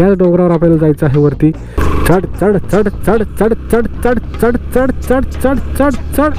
ह्याच डोंगरावर आपल्याला जायचं आहे वरती चढ चढ चढ चढ चढ चढ चढ चढ चढ चढ चढ चढ चढ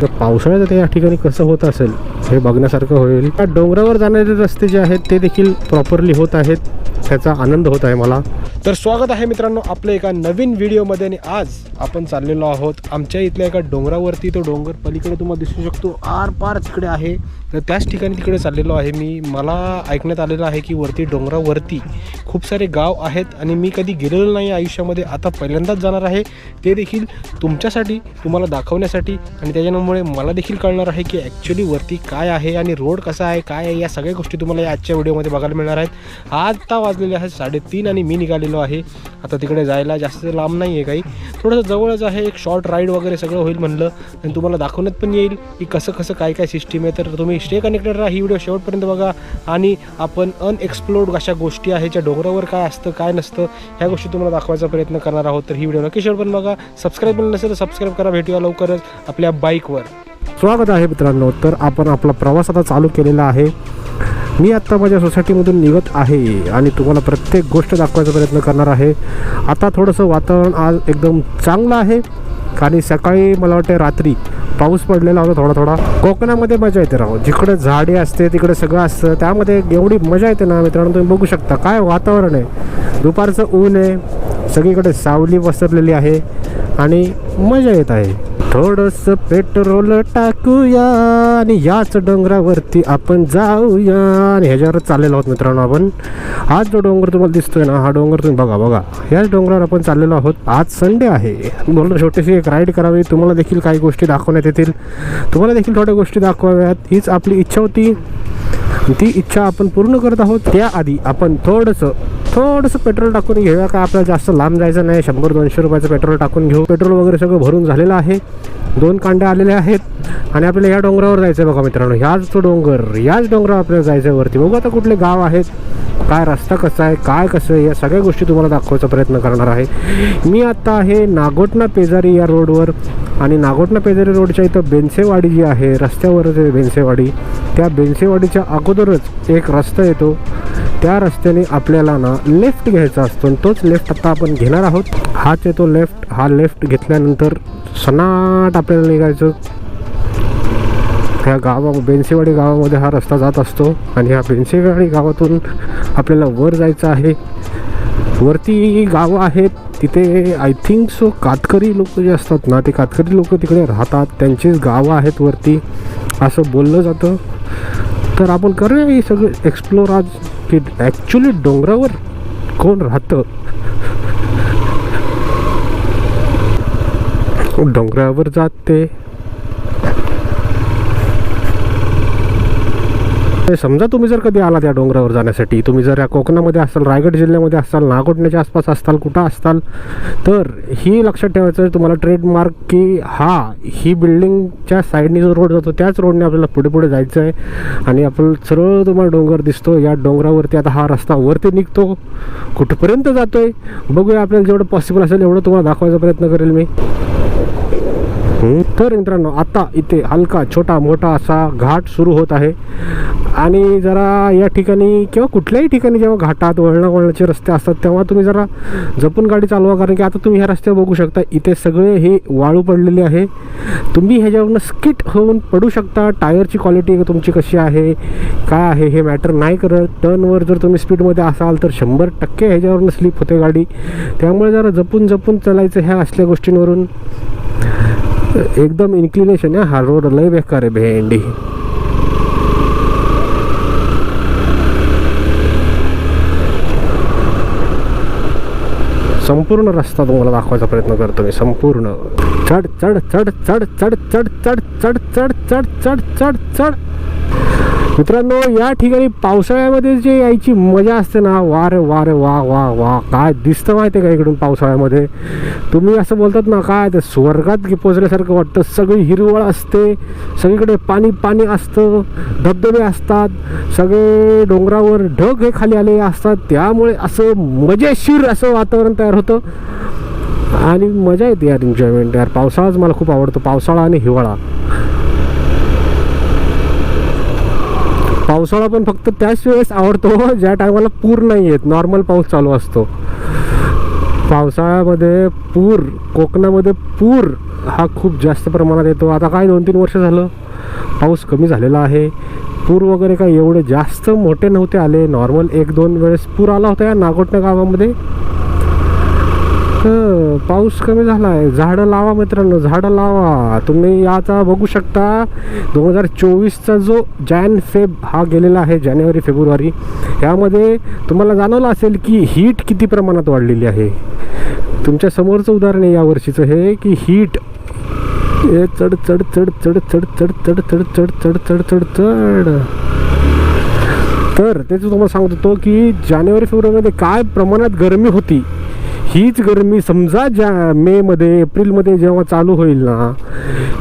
तर पावसाळ्यात ते या ठिकाणी कसं होत असेल हे बघण्यासारखं होईल त्या डोंगरावर जाणारे रस्ते जे आहेत ते देखील प्रॉपरली होत आहेत त्याचा आनंद होत आहे मला तर स्वागत आहे मित्रांनो आपल्या एका नवीन व्हिडिओमध्ये आणि आज आपण चाललेलो आहोत आमच्या इथल्या एका डोंगरावरती तो डोंगर पलीकडे तुम्हाला दिसू शकतो आर पार तिकडे आहे तर त्याच ठिकाणी तिकडे चाललेलो आहे मी. मला ऐकण्यात आलेलं आहे की वरती डोंगरावरती खूप सारे गाव आहेत आणि मी कधी गेलेलो नाही आयुष्यामध्ये. आता पहिल्यांदाच जाणार आहे. ते देखील तुमच्यासाठी तुम्हाला दाखवण्यासाठी आणि त्याच्यामुळे मला देखील कळणार आहे की ॲक्च्युली वरती काय आहे आणि रोड कसा आहे काय आहे या सगळ्या गोष्टी तुम्हाला या आजच्या व्हिडिओमध्ये बघायला मिळणार आहेत. आत्ता वाजलेले आहेत साडेतीन आणि मी निघालेलो आहे. आता तिकडे जायला जास्त लांब नाही आहे काही. थोडंसं जवळच आहे. एक शॉर्ट राईड वगैरे सगळं होईल म्हणलं. आणि तुम्हाला दाखवण्यात पण येईल की कसं कसं काय काय सिस्टीम आहे. तर तुम्ही स्टे कनेक्टेड राहा ही व्हिडिओ शेवटपर्यंत बघा. आणि आपण अनएक्सप्लोर्ड अशा गोष्टी आहेत ज्या डोंगरावर काय असतं काय नसतं ह्या गोष्टी तुम्हाला दाखवायचा प्रयत्न करणार आहोत. तर ही व्हिडिओ नक्की शेवटपर्यंत बघा. सबस्क्राईब नसेल तर सबस्क्राईब करा भेटूया लवकरच आपल्या बाईकवर स्वागत आहे मित्रांनो. तर आपण आपला प्रवास आता चालू केलेला आहे. मी आत्ता माझ्या सोसायटीमधून निघत आहे आणि तुम्हाला प्रत्येक गोष्ट दाखवायचा प्रयत्न करणार आहे. आता थोडंसं वातावरण आज एकदम चांगलं आहे. आणि सकाळी मला वाटतं रात्री पाऊस पडलेला होता थोडा थोडा. कोकणामध्ये मजा येते राहो जिकडे झाडे असते तिकडे सगळं असतं. त्यामध्ये एवढी मजा येते ना मित्रांनो तुम्ही बघू शकता. काय वातावरण आहे. दुपारचं ऊन आहे. सगळीकडे सावली पसरलेली आहे. आणि मजा येत आहे. थोडस पेट्रोल टाकूया आणि याच डोंगरावरती आपण जाऊया. आणि ह्याच्यावर चाललेलो आहोत मित्रांनो आपण. हाच जो डोंगर तुम्हाला दिसतोय ना हा डोंगर तुम्ही बघा बघा. याच डोंगरावर आपण चाललेलो आहोत. आज संडे आहे. म्हणून छोटीशी एक राईड करावी. तुम्हाला देखील काही गोष्टी दाखवण्यात येतील. तुम्हाला देखील थोड्या गोष्टी दाखवाव्यात. हीच आपली इच्छा होती. ती इच्छा आपण पूर्ण करत आहोत. त्याआधी आपण थोडंसं थोडंसं पेट्रोल टाकून घेऊया का? आपल्याला जास्त लांब जायचं नाही. शंभर दोनशे रुपयाचं पेट्रोल टाकून घेऊ. पेट्रोल वगैरे सगळं भरून झालेलं आहे. दोन कांड्या आलेल्या आहेत. आणि आपल्याला या डोंगरावर जायचं आहे बघा मित्रांनो. ह्याच तो डोंगर याच डोंगरावर आपल्याला जायचं आहे वरती. बघू आता कुठले गाव आहेत. काय रस्ता कसा आहे? काय कसं आहे? या सगळ्या गोष्टी तुम्हाला दाखवायचा प्रयत्न करणार आहे. मी आत्ता आहे नागोटना पेजारी या रोडवर. आणि नागोटना पेजारी रोडच्या इथं बेनसेवाडी जी आहे रस्त्यावरच आहे बेनसेवाडी त्या बेनसेवाडीच्या अगोदरच एक रस्ता येतो. त्या रस्त्याने आपल्याला ना लेफ्ट घ्यायचा असतो आणि तोच लेफ्ट आता आपण घेणार आहोत. हाच येतो लेफ्ट हा लेफ्ट घेतल्यानंतर सनाट आपल्याला निघायचं. ह्या गावा बेन्सेवाडी गावामध्ये हा रस्ता जात असतो आणि ह्या बेन्सेवाडी गावातून आपल्याला वर जायचं आहे. वरती गावं आहेत. तिथे आय थिंक सो कातकरी लोक जे असतात ना ते कातकरी लोक तिकडे राहतात. त्यांचीच गावं आहेत वरती. असं बोललं जातं. तर आपण करूया हे सगळं एक्सप्लोर आज. की ॲक्च्युली डोंगरावर कोण राहतं? डोंगरावर जाते. ते समजा तुम्ही जर कधी आला त्या डोंगरावर जाण्यासाठी तुम्ही जर या कोकणामध्ये असाल रायगड जिल्ह्यामध्ये असाल नागोटण्याच्या आसपास असताल कुठं असताल तर ही लक्षात ठेवायचं आहे तुम्हाला ट्रेडमार्क की हा ही बिल्डिंगच्या साईडने जो रोड जातो त्याच रोडने आपल्याला पुढे पुढे जायचं आहे आणि आपण सरळ तुम्हाला डोंगर दिसतो या डोंगरावरती आता हा रस्ता वरती निघतो. कुठपर्यंत जातोय बघूया आपल्याला जेवढं पॉसिबल असेल एवढं तुम्हाला दाखवायचा प्रयत्न करेल मी. तर मित्रांनो आता इथे हलका छोटा मोठा असा घाट सुरू होत आहे. आणि जरा या ठिकाणी किंवा कुठल्याही ठिकाणी जेव्हा घाटात वळणा वळणाचे रस्ते असतात तेव्हा तुम्ही जरा जपून गाडी चालवा. कारण की आता तुम्ही ह्या रस्त्यावर बघू शकता इथे सगळे हे वाळू पडलेले आहे. तुम्ही ह्याच्यावरनं स्किट होऊन पडू शकता. टायरची क्वालिटी तुमची कशी आहे काय आहे हे मॅटर नाही करत. टर्नवर जर तुम्ही स्पीडमध्ये असाल तर शंभर टक्के ह्याच्यावरनं स्लिप होते गाडी. त्यामुळे जरा जपून जपून चालायचं ह्या असल्या गोष्टींवरून. एकदम इन्क्लिनेशन आहे हा रोड लय बेकार आहे भेंडी संपूर्ण रस्ता तुम्हाला दाखवायचा प्रयत्न करतो मी संपूर्ण चढ चढ चढ चढ चढ चढ चढ चढ चढ चढ चढ चढ चढ मित्रांनो या ठिकाणी पावसाळ्यामध्ये जे यायची मजा असते ना वारे वारे वा रे वा वा वा काय दिसतं माहिती आहे का इकडून पावसाळ्यामध्ये? तुम्ही असं बोलतात ना काय ते स्वर्गात पोचल्यासारखं वाटतं. सगळी हिरवळ असते सगळीकडे पाणी पाणी असतं धबधबे असतात सगळे डोंगरावर ढग हे खाली आले असतात. त्यामुळे असं मजेशीर असं वातावरण तयार होतं. आणि मजा येते यार एन्जॉयमेंट यार. पावसाळाच मला खूप आवडतो. पावसाळा आणि हिवाळा. पावसाळा पण फक्त त्याच वेळेस आवडतो ज्या टायमाला पूर नाही येत. नॉर्मल पाऊस चालू असतो. पावसाळ्यामध्ये पूर कोकणामध्ये पूर हा खूप जास्त प्रमाणात येतो. आता काय दोन तीन वर्ष झालं पाऊस कमी झालेला आहे. पूर वगैरे काय एवढे जास्त मोठे नव्हते आले. नॉर्मल एक दोन वेळेस पूर आला होता या नागोटण्या गावामध्ये. तर पाऊस कमी झाला आहे झाडं लावा मित्रांनो झाडं लावा तुम्ही आता बघू शकता दोन हजार चोवीसचा जो जॅन फेब हा गेलेला आहे जानेवारी फेब्रुवारी यामध्ये तुम्हाला जाणवलं असेल की हीट किती प्रमाणात वाढलेली आहे तुमच्या समोरचं उदाहरण आहे यावर्षीचं हे की हीट हे चढ चढ चढ चढ चढ चढ चढ चढ चढ चढ चढ चढ चढ तर तेच तुम्हाला सांगत होतो की जानेवारी फेब्रुवारीमध्ये काय प्रमाणात गरमी होती हीच गरमी समजा ज्या मेमध्ये एप्रिलमध्ये जेव्हा चालू होईल ना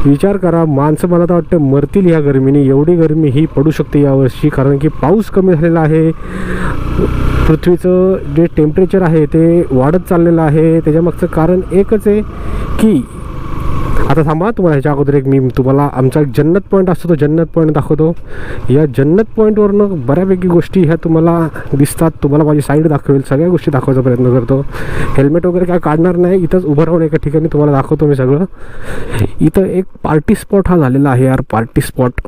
विचार करा माणसं मला तर वाटतं मरतील ह्या गरमीने. एवढी गरमी ही पडू शकते यावर्षी कारण की पाऊस कमी झालेला आहे. पृथ्वीचं जे टेम्परेचर आहे ते वाढत चाललेलं आहे. त्याच्यामागचं कारण एकच आहे की आता थांबा तुम्हाला ह्याच्या अगोदर एक मी तुम्हाला आमचा एक जन्नत पॉईंट असतो तो जन्नत पॉईंट दाखवतो. या जन्नत पॉईंटवरनं बऱ्यापैकी गोष्टी ह्या तुम्हाला दिसतात तुम्हाला माझी साईड दाखवेल सगळ्या गोष्टी दाखवायचा प्रयत्न करतो. हेल्मेट वगैरे काय काढणार नाही इथंच उभं राहून एका ठिकाणी तुम्हाला दाखवतो मी सगळं. इथं एक पार्टी स्पॉट हा झालेला आहे यार पार्टी स्पॉट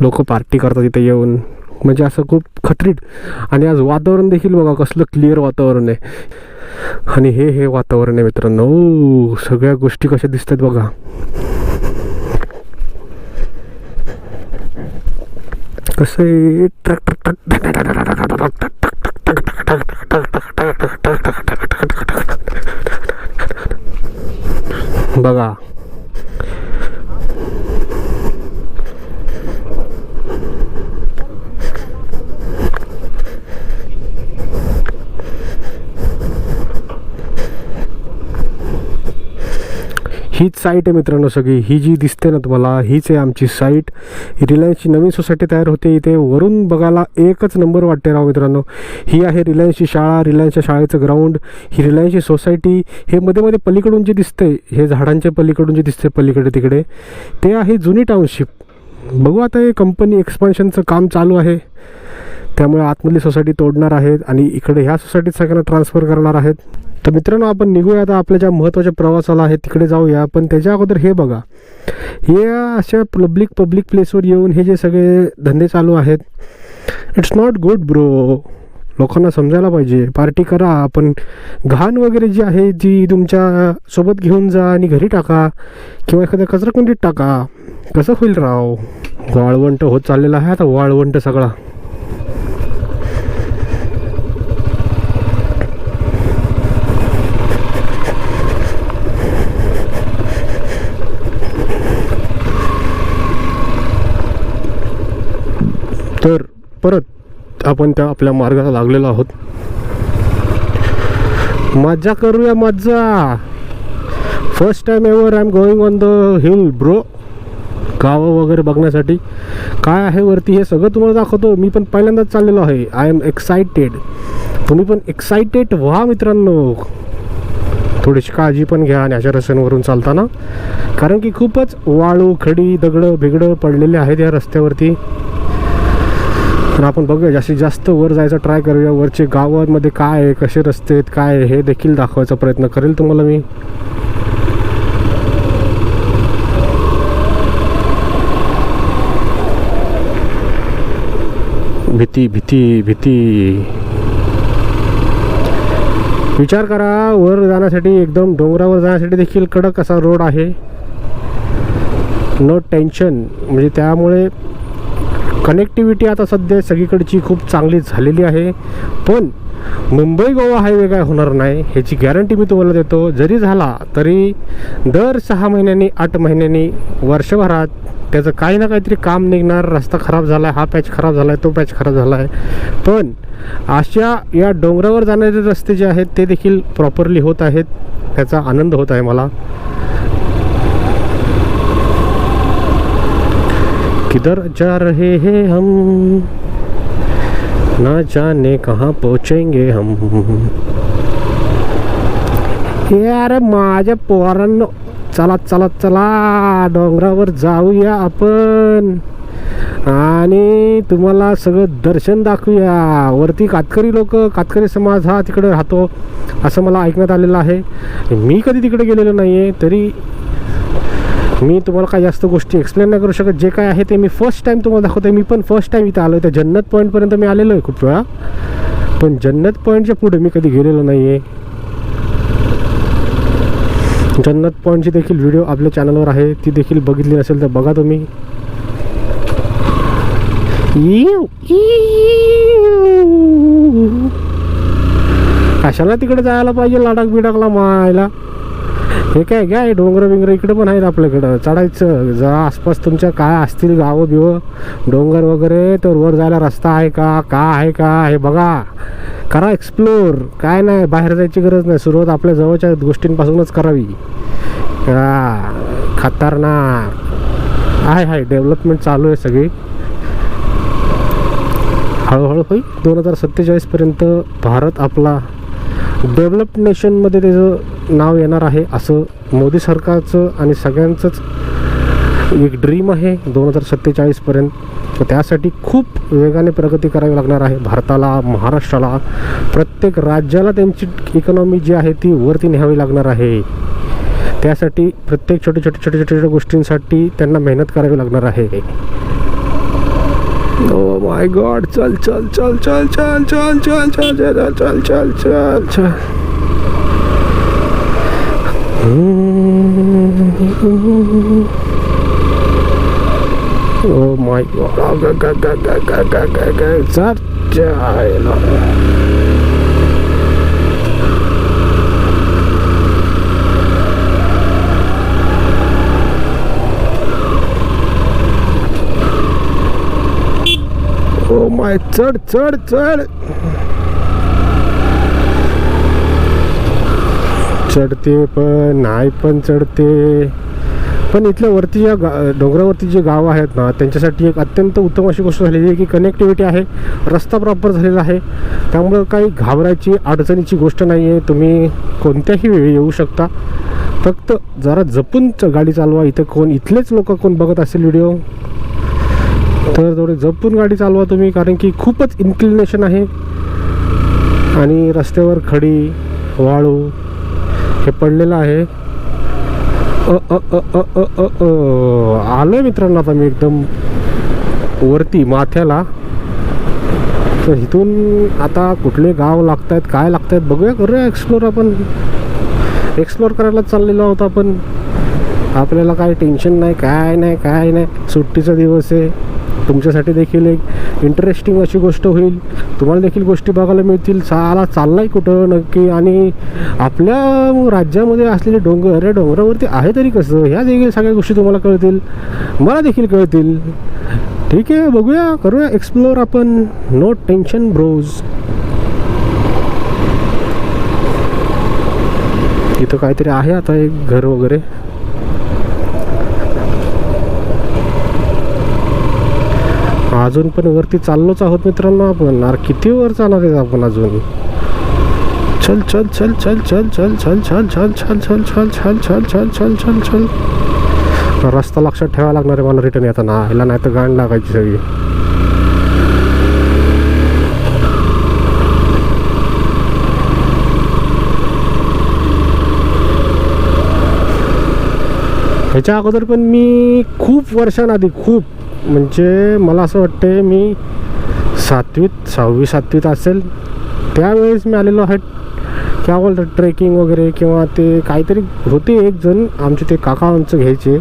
लोक पार्टी करतात इथे येऊन. म्हणजे असं खूप खत्रीट आणि आज वातावरण देखील बघा कसलं क्लिअर वातावरण आहे. आणि हे हे वातावरण आहे मित्रांनो सगळ्या गोष्टी कशा दिसतात बघा कसं आहे बघा हीच साईट आहे मित्रांनो सगळी. ही जी दिसते ना तुम्हाला हीच आहे आमची साईट. रिलायन्सची नवीन सोसायटी तयार होते इथे. वरून बघायला एकच नंबर वाटते राव मित्रांनो. ही आहे रिलायन्सची शाळा रिलायन्सच्या शाळेचं ग्राउंड ही रिलायन्सची सोसायटी हे मध्ये मध्ये पलीकडून जे दिसते हे झाडांच्या पलीकडून जे दिसते पलीकडे तिकडे ते आहे जुनी टाउनशिप बघू आता हे कंपनी एक्सपान्शनचं काम चालू आहे. त्यामुळे आतमधली सोसायटी तोडणार आहेत आणि इकडे ह्या सोसायटीत सगळ्यांना ट्रान्सफर करणार आहेत. तर मित्रांनो आपण निघूया आता आपल्या ज्या महत्त्वाच्या प्रवासाला आहे तिकडे जाऊया. पण त्याच्या अगोदर हे बघा. हे अशा पब्लिक पब्लिक प्लेसवर येऊन हे जे सगळे धंदे चालू आहेत इट्स नॉट गुड ब्रो लोकांना समजायला पाहिजे. पार्टी करा पण घाण वगैरे जी आहे जी तुमच्यासोबत घेऊन जा आणि घरी टाका किंवा एखाद्या कचराकुंडीत टाका. कसं होईल राव? वाळवंट होत चाललेला आहे आता वाळवंट सगळा तर परत आपण त्या आपल्या मार्गाला लागलेलो आहोत. मजा करूया मजा first time ever I am going on the hill bro गावं वगैरे बघण्यासाठी. काय आहे वरती हे सगळं तुम्हाला दाखवतो. मी पण पहिल्यांदाच चाललेलो आहे. आय एम एक्सायटेड तुम्ही पण एक्सायटेड व्हा मित्रांनो. थोडीशी काळजी पण घ्या आणि अशा रस्त्यांवरून चालताना. कारण की खूपच वाळू खडी दगडं बिगडं पडलेले आहेत या रस्त्यावरती. तर आपण बघूया जास्तीत जास्त वर जायचा ट्राय करूया. वरचे गावांमध्ये काय आहे कसे रस्ते आहेत काय आहे हे देखील दाखवायचा प्रयत्न करेल तुम्हाला मी. भीती भीती भीती. विचार करा वर जाण्यासाठी एकदम डोंगरावर जाण्यासाठी देखील कडक असा रोड आहे. नो टेन्शन म्हणजे त्यामुळे कनेक्टिव्हिटी आता सध्या सगळीकडची खूप चांगली झालेली आहे. पण मुंबई गोवा हायवे काय होणार नाही ह्याची गॅरंटी मी तुम्हाला देतो. जरी झाला तरी दर सहा महिन्यांनी आठ महिन्यांनी वर्षभरात त्याचं काही ना काहीतरी काम निघणार. रस्ता खराब झाला आहे हा पॅच खराब झाला आहे तो पॅच खराब झाला आहे पण अशा या डोंगरावर जाणारे रस्ते जे आहेत ते देखील प्रॉपरली होत आहेत. त्याचा आनंद होत आहे मला. किधर जा रहे हैं हम? ना जाने कहाँ पहुंचेंगे हम। हे अरे माझ्या पोरांनो चला चला चला डोंगरावर जाऊया आपण. आणि तुम्हाला सगळं दर्शन दाखवूया. वरती कातकरी लोक कातकरी समाज हा तिकडे राहतो असं मला ऐकण्यात आलेलं आहे. मी कधी तिकडे गेलेलो नाही आहे तरी मी तुम्हाला काही जास्त गोष्टी एक्सप्लेन नाही करू शकत. जे काय आहे ते मी फर्स्ट टाईम तुम्हाला दाखवतो मी पण फर्स्ट टाईम इथे आलो आहे त्या जन्नत पॉईंटपर्यंत मी आलेलो आहे खूप वेळा. पण जन्नत पॉईंटच्या पुढे मी कधी गेलेलो नाही आहे जन्नत पॉईंटची देखील व्हिडिओ आपल्या चॅनलवर आहे. ती देखील बघितली नसेल तर बघा तुम्ही. कशाला तिकडे जायला पाहिजे लडाख बिडाखला मायला? हे काय काय डोंगर बिंगर इकडे पण आहेत आपल्याकडं. चढायचं जर आसपास तुमच्या काय असतील गावं बिवं. डोंगर वगैरे तर वर जायला रस्ता आहे का का आहे का हे बघा. करा एक्सप्लोर काय नाही बाहेर जायची गरज नाही. सुरुवात आपल्या जवळच्या गोष्टींपासूनच करावी. खतरनाक. आहे आहे डेव्हलपमेंट चालू आहे सगळी. हळूहळू होईल. दोन हजार सत्तेचाळीसपर्यंत भारत आपला डेव्हलप नेशनमध्ये त्याचं नाव येणार आहे असं मोदी सरकारचं आणि सगळ्यांचंच एक ड्रीम आहे दोन हजार सत्तेचाळीसपर्यंत. तर त्यासाठी खूप वेगाने प्रगती करावी लागणार आहे भारताला महाराष्ट्राला. प्रत्येक राज्याला त्यांची इकॉनॉमी जी आहे ती वरती न्यावी लागणार आहे. त्यासाठी प्रत्येक छोटे छोटे छोटे छोट्या छोट्या गोष्टींसाठी त्यांना मेहनत करावी लागणार आहे. ओ माय गॉड चल चल चल चल चल चल चल चल चल चल चल चल चल ओ माय गॉड चल चायला ओ माय चढ चढ चढ. चढते पण नाही पण चढते. पण इथल्या वरती ज्या गा डोंगरावरती जे गावं आहेत ना त्यांच्यासाठी एक अत्यंत उत्तम अशी गोष्ट झालेली आहे की कनेक्टिव्हिटी आहे रस्ता प्रॉपर झालेला आहे. त्यामुळं काही घाबरायची अडचणीची गोष्ट नाही आहे तुम्ही कोणत्याही वेळी येऊ शकता. फक्त जरा जपून च- गाडी चालवा. इथं कोण इथलेच लोक कोण बघत असेल व्हिडिओ? तर थोडे जपून गाडी चालवा तुम्ही कारण की खूपच इन्क्लिनेशन आहे. आणि रस्त्यावर खडी वाळू हे पडलेलं आहे. आलो आहे मित्रांनो आता मी एकदम वरती माथ्याला. तर इथून आता कुठले गाव लागत आहेत काय लागत आहेत बघूया करूया एक्सप्लोर आपण. एक्सप्लोर करायला चाललेलो आहोत आपण. आपल्याला काय टेन्शन नाही काय नाही काय नाही. सुट्टीचा दिवस आहे. तुमच्यासाठी देखील एक इंटरेस्टिंग अशी गोष्ट होईल. तुम्हाला देखील गोष्टी बघायला मिळतील. चाला चाललाय कुठं नक्की? आणि आपल्या राज्यामध्ये असलेले डोंगर अरे डोंगरावरती आहे तरी कसं? ह्या देखील सगळ्या गोष्टी तुम्हाला कळतील. मला देखील कळतील. ठीक आहे बघूया. करूया एक्सप्लोर आपण. नो टेन्शन ब्रोज इथं काहीतरी आहे आता एक घर वगैरे. अजून पण वरती चाललोच आहोत मित्रांनो आपण अरे किती वर चालणार आहेत आपण अजून चल चल चल चल चल चल चल चल चल चल चल चल चल चल चल चल चल चल रस्ता लक्षात ठेवा लागणार आहे मला रिटर्न येताना ह्याला नाही तर गाण लागायची सगळी ह्याच्या अगोदर पण मी खूप वर्षांआधी खूप म्हणजे मला असं वाटते मी सातवीत सहावी सातवीत असेल त्यावेळेस मी आलेलो आहे. काय बोलतात ट्रेकिंग वगैरे किंवा ते काहीतरी होते एक जण आमचे ते काका आमचं घ्यायचे.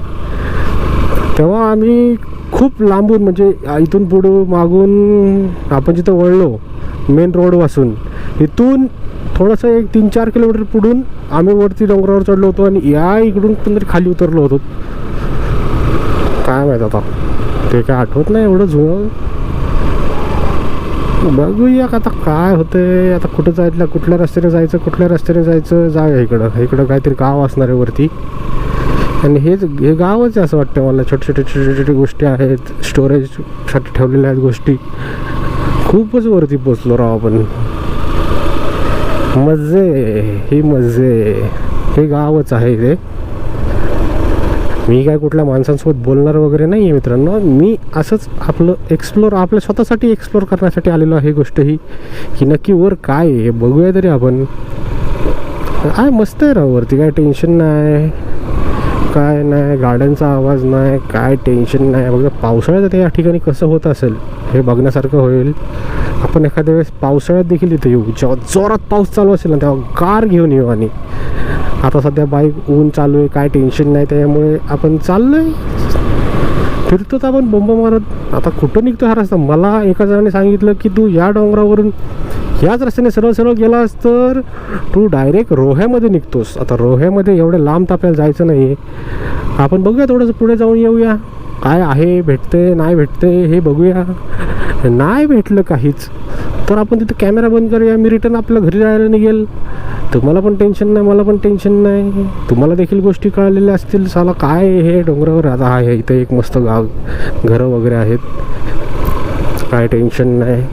तेव्हा आम्ही खूप लांबून म्हणजे इथून पुढं मागून आपण जिथं वळलो मेन रोडपासून इथून थोडंसं एक तीन चार किलोमीटर पुढून आम्ही वरती डोंगरावर चढलो होतो आणि या इकडून पण तरी खाली उतरलो होतो. काय माहीत आता. ते काय आठवत नाही एवढं जुनं बघूया का आता काय होतंय. आता कुठं जायचं कुठल्या रस्त्याने जायचं कुठल्या रस्त्याने जायचं? जाऊया इकडं. इकडं काहीतरी गाव असणार आहे वरती. आणि हेच हे गावच असं वाटतं मला. छोटे छोटे छोटे छोटे गोष्टी आहेत. स्टोरेजसाठी ठेवलेल्या आहेत गोष्टी. खूपच वरती पोचलो राव आपण. मजे ही मजे हे गावच आहे ते मी काय कुठल्या माणसांसोबत बोलणार वगैरे नाही आहे मित्रांनो. मी असंच आपलं एक्सप्लोर आपल्या स्वतःसाठी एक्सप्लोर करण्यासाठी आलेलो आहे गोष्ट ही की नक्की वर काय आहे हे बघूया तरी आपण. काय मस्त आहे राव वरती काय टेन्शन नाही काय नाही गाड्यांचा आवाज नाही काय टेन्शन नाही. बघा पावसाळ्यात या ठिकाणी कसं होत असेल हे बघण्यासारखं होईल. आपण एखाद्या वेळेस पावसाळ्यात देखील इथे येऊ. जेव्हा जोरात पाऊस चालू असेल ना तेव्हा गार घेऊन येऊ आणि. आता सध्या बाईक ऊन चालू आहे काय टेन्शन नाही त्यामुळे आपण चाललोय. फिरतो तर आपण बोंब मारत. आता कुठं निघतो हा रस्ता? मला एका जणाने सांगितलं की तू या डोंगरावरून ह्याच रस्त्याने सरळ सरळ गेलास तर तू डायरेक्ट रोह्यामध्ये निघतोस. आता रोह्यामध्ये एवढ्या लांब तर आपल्याला जायचं नाही आहे आपण बघूया थोडंसं पुढे जाऊन येऊया. काय आहे भेटते नाही भेटते हे बघूया. नाही भेटलं काहीच. तर आपण तिथं कॅमेरा बंद करूया मी रिटर्न आपल्या घरी जायला निघेल. तुम्हाला पण टेन्शन नाही मला पण टेन्शन नाही. तुम्हाला देखील गोष्टी कळलेल्या असतील साला काय हे डोंगरावर? आता आहे इथं एक मस्त गाव घरं वगैरे आहेत. काय टेन्शन नाही.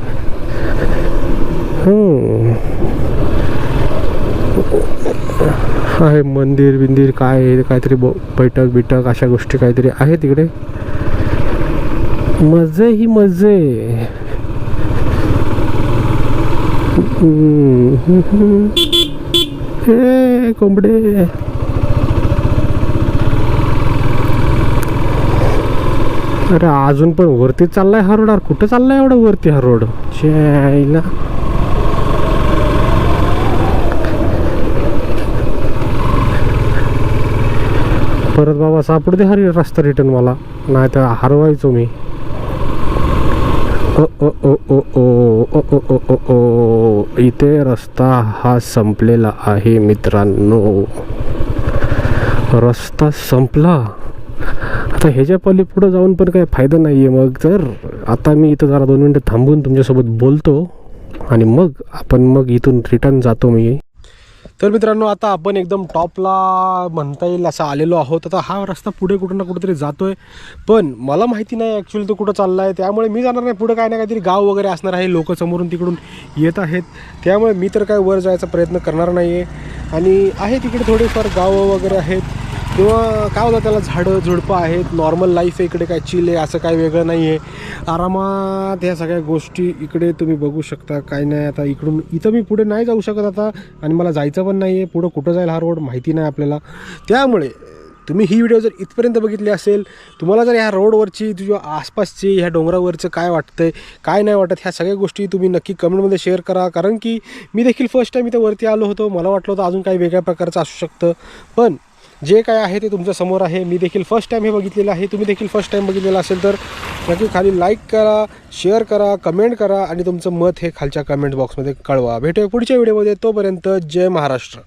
आहे मंदिर बिंदिर काय आहे? काहीतरी ब बैठक बिटक अशा गोष्टी काहीतरी आहे तिकडे मजे ही मजे. हे कोंबडे. अरे अजून पण वरती चाललाय हा रोड अरे कुठं चाललाय एवढा वरती हा रोड? परत बाबा सापडू दे हरी रस्ता रिटर्न मला नाही तर हरवायचो मी. ओ इथे रस्ता हा संपलेला आहे मित्रांनो. रस्ता संपला. आता ह्याच्या पहिले पुढं जाऊन पण काही फायदा नाही आहे मग. जर आता मी इथं जरा दोन मिनटं थांबून तुमच्यासोबत बोलतो. आणि मग आपण मग इथून रिटर्न जातो मी. तर मित्रांनो आता आपण एकदम टॉपला म्हणता येईल असं आलेलो आहोत. आता हा रस्ता पुढे कुठं ना कुठेतरी जातोय. पण मला माहिती नाही ॲक्च्युली तो कुठं चालला आहे त्यामुळे मी जाणार नाही. पुढं काय ना काहीतरी गाव वगैरे असणार आहे. लोक समोरून तिकडून येत आहेत. त्यामुळे मी तर काय वर जायचा प्रयत्न करणार नाही आहे आणि आहे तिकडे थोडेफार गावं वगैरे आहेत. किंवा काय होतं त्याला झाडं झुडपं आहेत नॉर्मल लाईफ आहे इकडे काय चिल आहे असं काय वेगळं नाही आहे आरामात ह्या सगळ्या गोष्टी इकडे तुम्ही बघू शकता काय नाही आता इकडून इथं मी पुढे नाही जाऊ शकत आता आणि मला जायचं पण नाही आहे पुढं कुठं जाईल हा रोड माहिती नाही आपल्याला. त्यामुळे तुम्ही ही व्हिडिओ जर इथपर्यंत बघितली असेल तुम्हाला जर ह्या रोडवरची तुझ्या आसपासची ह्या डोंगरावरचं काय वाटतंय काय नाही वाटत ह्या सगळ्या गोष्टी तुम्ही नक्की कमेंटमध्ये शेअर करा. कारण की मी देखील फर्स्ट टाईम इथं वरती आलो होतो मला वाटलं होतं अजून काही वेगळ्या प्रकारचं असू शकतं. पण जे काय आहे ते तुमच्यासमोर आहे. मी देखील फर्स्ट टाईम हे बघितलेलं आहे. तुम्ही देखील फर्स्ट टाईम बघितलेलं असेल तर नक्की खाली लाईक करा शेअर करा कमेंट करा आणि तुमचं मत हे खालच्या कमेंट बॉक्समध्ये कळवा. भेटूया पुढच्या व्हिडिओमध्ये तोपर्यंत जय महाराष्ट्र.